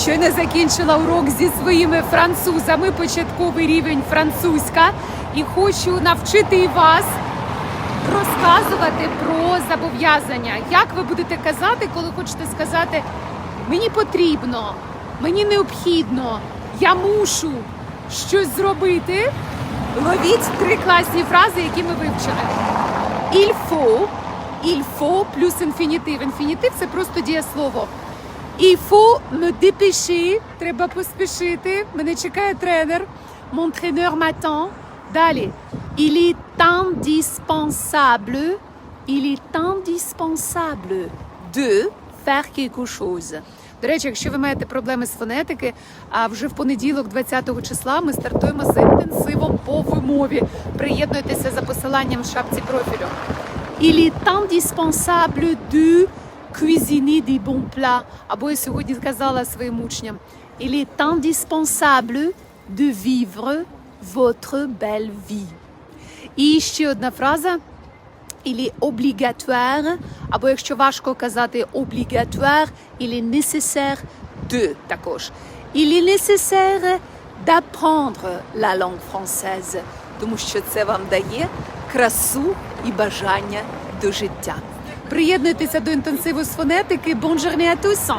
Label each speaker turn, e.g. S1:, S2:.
S1: Щойно закінчила урок зі своїми французами, початковий рівень французька, і хочу навчити і вас розказувати про зобов'язання. Як ви будете казати, коли хочете сказати мені потрібно, мені необхідно, я мушу щось зробити. Ловіть три класні фрази, які ми вивчили. Il faut плюс інфінітив. Інфінітив це просто дієслово. Il faut me dépêcher. Треба поспішити. Мене чекає тренер. Mon traîneur m'attend. Далі. Il est indispensable. Il est indispensable de faire quelque chose. До речі, якщо ви маєте проблеми з фонетики, а вже в понеділок, 20 числа, ми стартуємо з інтенсивом по вимові. Приєднуйтеся за посиланням в шапці профілю. Il est indispensable de cuisiner des bons plats. Або я сьогодні сказала своїм учням. Il est indispensable de vivre votre belle vie. І ще одна фраза. Il est obligatoire, або якщо важко казати obligatoire, il est nécessaire de також. Il est nécessaire d'apprendre la langue française, тому що це вам дає красу і бажання до життя. Приєднуйтеся до інтенсиву з фонетики. Bonne journée à!